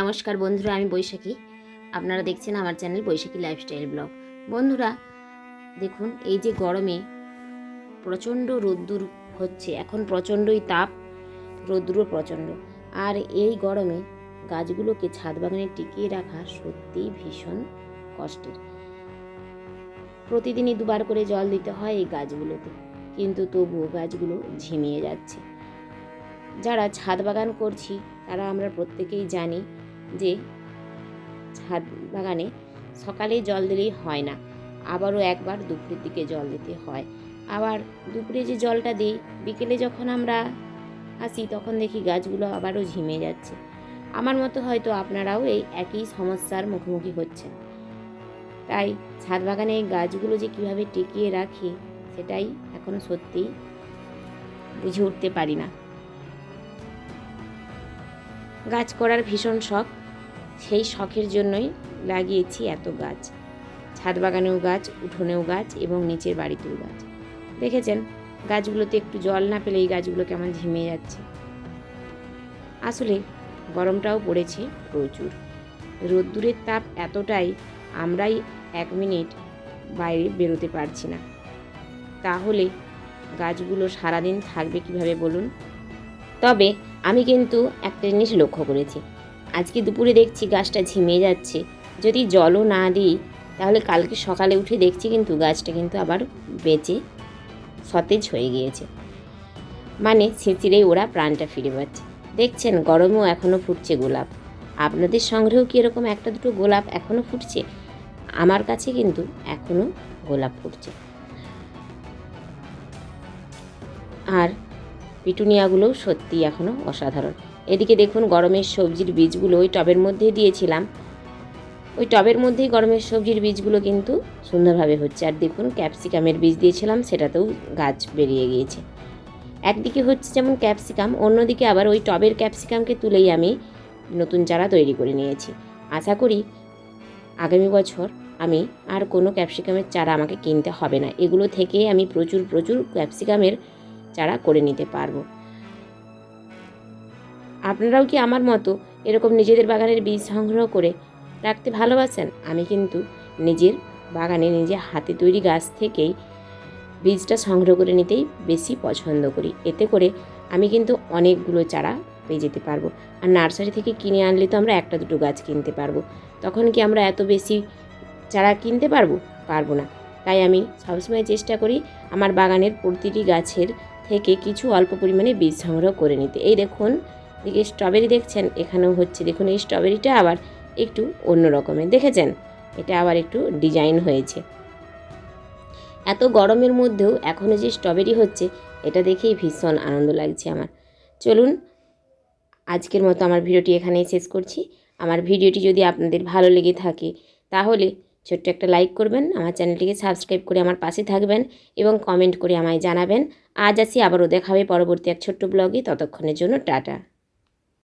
নমস্কার বন্ধুরা, আমি বৈশাখী। আপনারা দেখছেন আমার চ্যানেল বৈশাখী লাইফস্টাইল ব্লগ বন্ধুরা, দেখুন, এই যে গরমে প্রচণ্ড রোদ্দুর হচ্ছে, এখন প্রচণ্ডই তাপ, রোদ্দুরও প্রচণ্ড। আর এই গরমে গাছগুলোকে ছাদ বাগানে টিকিয়ে রাখা সত্যিই ভীষণ কষ্টের। প্রতিদিনই দুবার করে জল দিতে হয় এই গাছগুলোতে, কিন্তু তবুও গাছগুলো ঝিমিয়ে যাচ্ছে। যারা ছাদ বাগান করছি, তারা আমরা প্রত্যেকেই জানি যে ছাদ বাগানে সকালে জল দিলেই হয় না, আবারও একবার দুপুরের দিকে জল দিতে হয়। আবার দুপুরে যে জলটা দিই, বিকেলে যখন আমরা আসি তখন দেখি গাছগুলো আবারও ঝিমে যাচ্ছে। আমার মতো হয়তো আপনারাও এই একই সমস্যার মুখোমুখি হচ্ছেন। তাই ছাদ বাগানে গাছগুলো যে কীভাবে টিকিয়ে রাখি সেটাই এখন সত্যিই বুঝে উঠতে পারি না। গাছ করার ভীষণ শখ। সেই শখের জন্যই লাগিয়েছি এত গাছ। ছাদ বাগানেও গাছ, উঠোনেও গাছ এবং নিচের বাড়িতেও গাছ। দেখেছেন, গাছগুলোতে একটু জল না পেলে এই গাছগুলো কেমন ঝিমে যাচ্ছে। আসলে গরমটাও পড়েছে প্রচুর। রোদ্দুরের তাপ এতটাই আমরাই এক মিনিট বাইরে বেরোতে পারছি না। তাহলে গাছগুলো সারাদিন থাকবে কীভাবে বলুন? তবে আমি কিন্তু একটা জিনিস লক্ষ্য করেছি। আজকে দুপুরে দেখছি গাছটা ঝিমে যাচ্ছে। যদি জলও না দিই, তাহলে কালকে সকালে উঠে দেখছি কিন্তু গাছটা কিন্তু আবার বেঁচে সতেজ হয়ে গিয়েছে। মানে ছিঁচিড়েই ওরা প্রাণটা ফিরে পাচ্ছে। দেখছেন, গরমেও এখনও ফুটছে গোলাপ। আপনাদের সংগ্রহেও কি এরকম একটা দুটো গোলাপ এখনও ফুটছে? আমার কাছে কিন্তু এখনও গোলাপ ফুটছে। আর পিটুনিয়াগুলোও সত্যি এখনও অসাধারণ। এদিকে দেখুন, গরমের সবজির বীজগুলো ওই টবের মধ্যে দিয়েছিলাম। ওই টবের মধ্যেই গরমের সবজির বীজগুলো কিন্তু সুন্দরভাবে হচ্ছে। আর দেখুন, ক্যাপসিকামের বীজ দিয়েছিলাম, সেটাতেও গাছ বেরিয়ে গিয়েছে। একদিকে হচ্ছে যেমন ক্যাপসিকাম, অন্যদিকে আবার ওই টবের ক্যাপসিকামকে তুলেই আমি নতুন চারা তৈরি করে নিয়েছি। আশা করি আগামী বছর আমি আর কোনো ক্যাপসিকামের চারা আমাকে কিনতে হবে না। এগুলো থেকে আমি প্রচুর প্রচুর ক্যাপসিকামের চারা করে নিতে পারব। আপনারাও কি আমার মতো এরকম নিজেদের বাগানের বীজ সংগ্রহ করে রাখতে ভালোবাসেন? আমি কিন্তু নিজের বাগানে নিজে হাতে তৈরি গাছ থেকেই বীজটা সংগ্রহ করে নিতেই বেশি পছন্দ করি। এতে করে আমি কিন্তু অনেকগুলো চারা পেয়ে যেতে পারব। আর নার্সারি থেকে কিনে আনলে তো আমরা একটা দুটো গাছ কিনতে পারব। তখন কি আমরা এত বেশি চারা কিনতে পারব? পারব না। তাই আমি সবসময় চেষ্টা করি আমার বাগানের প্রতিটি গাছের থেকে কিছু অল্প পরিমাণে বীজ সংগ্রহ করে নিতে। এই দেখুন দিকে স্ট্রবেরি দেখছেন, এখানেও হচ্ছে। দেখুন, এই স্ট্রবেরিটা আবার একটু অন্য রকমের দেখেছেন? এটা আবার একটু ডিজাইন হয়েছে। এত গরমের মধ্যেও এখনও যে স্ট্রবেরি হচ্ছে, এটা দেখেই ভীষণ আনন্দ লাগছে আমার। চলুন, আজকের মতো আমার ভিডিওটি এখানেই শেষ করছি। আমার ভিডিওটি যদি আপনাদের ভালো লেগে থাকে, তাহলে ছোট্ট একটা লাইক করবেন, আমার চ্যানেলটিকে সাবস্ক্রাইব করে আমার পাশে থাকবেন এবং কমেন্ট করে আমায় জানাবেন। আজ আসি, আবারও দেখাবে পরবর্তী এক ছোট্ট ব্লগে ততক্ষণের জন্য টাটা।